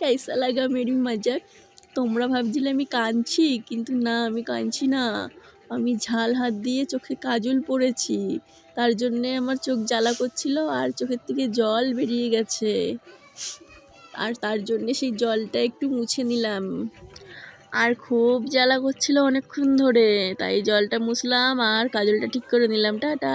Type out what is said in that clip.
কাইসা লাগা মেরি মজার? তোমরা ভাবছিলে আমি কাঁদছি, কিন্তু না, আমি কাঁদছি না। আমি ঝাল হাত দিয়ে চোখে কাজল পরেছি তার জন্যে আমার চোখ জ্বালা করছিল আর চোখের থেকে জল বেরিয়ে গেছে। আর তার জন্যে সেই জলটা একটু মুছে নিলাম। আর খুব জ্বালা করছিল অনেকক্ষণ ধরে। তাই জলটা মুছলাম আর কাজলটা ঠিক করে নিলাম। টাটা!